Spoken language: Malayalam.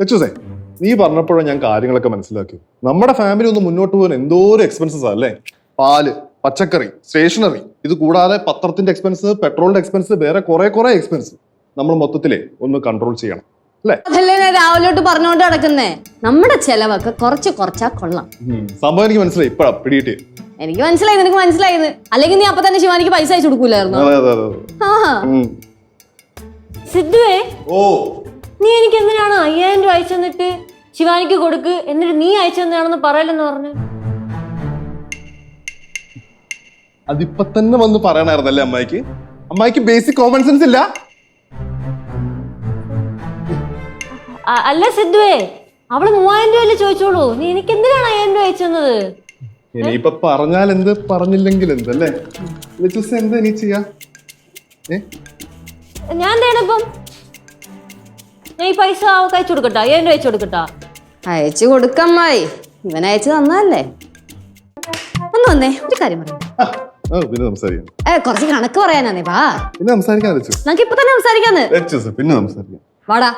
ലച്ചൂസേ നീ പറഞ്ഞപ്പോഴാണ് ഞാൻ കാര്യങ്ങളൊക്കെ മനസ്സിലാക്കി നമ്മുടെ ഫാമിലി ഒന്ന് മുന്നോട്ട് പോകാൻ എന്തോ ഒരു എക്സ്പെൻസസ് അല്ലേ? പാൽ പച്ചക്കറി സ്റ്റേഷനറി ഇത് കൂടാതെ പത്രത്തിന്റെ എക്സ്പെൻസ് പെട്രോളിന്റെ എക്സ്പെൻസ് വേറെ കുറെ കുറെ എക്സ്പെൻസ് നമ്മൾ മൊത്തത്തിലേ ഒന്ന് കൺട്രോൾ ചെയ്യണം അതല്ലേ ഞാൻ രാവിലോട്ട് പറഞ്ഞോണ്ട് നടക്കുന്നേ? നമ്മുടെ ചെലവൊക്കെ കുറച്ച് കുറച്ചാ കൊള്ളാം. സംഭവം എനിക്ക് മനസ്സിലായി ഇപ്പഴാ പിടിയിട്ട് എനിക്ക് മനസ്സിലായി നിനക്ക് മനസ്സിലായത് അല്ലെങ്കിൽ നീ അപ്പൊ തന്നെ ശിവാനിക്ക് പൈസ അയച്ചു കൊടുക്കൂലായിരുന്നു. സിദ്ധുവേ ഓ. നീ എനിക്ക് അയ്യായിരം രൂപ അയച്ചു തന്നിട്ട് ശിവാനിക്ക് കൊടുക്ക്. എന്നിട്ട് നീ അയച്ചു തന്നാണെന്ന് പറയലെന്ന് പറഞ്ഞു. അതിപ്പോ തന്നെ വന്ന് പറയണായിരുന്നല്ലേ അമ്മായിക്ക്? അമ്മായിക്ക് ബേസിക് കോമൺ സെൻസ് ഇല്ല? അ- അല്ല സിദ്ധുവേ അവൾ മൂവായിരം രൂപയല്ലേ ചോദിച്ചോളൂ. നീ എനിക്ക് എന്തിനാണ് അയ്യായിരം രൂപ അയച്ചു തന്നത്? ഇനിയിപ്പൊ പറഞ്ഞാൽ എന്ത് പറഞ്ഞില്ലെങ്കിൽ എന്ത് അല്ലേ? ലച്ചൂസ് എന്താ ഇനി ചെയ്യാ? ഏ? ഞാൻ എന്താണിപ്പം ഞാൻ ഈ പൈസ അവൾക്ക് അയച്ചു കൊടുക്കട്ടാ രൂപ അയച്ചു കൊടുക്കട്ടാ. അയച്ചു കൊടുക്കമ്മായി. ഇവൻ അയച്ചു തന്നല്ലേ ഒന്ന് വന്നേ ഒരു കാര്യം പറയാം. പിന്നെ സംസാരിക്കാം. ഏ കുറച്ച് കണക്ക് പറയാനാന്നേ വാ. പിന്നെ സംസാരിക്കാൻ വെച്ചു. നമുക്ക് ഇപ്പൊ തന്നെ സംസാരിക്കാന്ന്. വെച്ചു പിന്നെ സംസാരിക്കാം. വാടാ.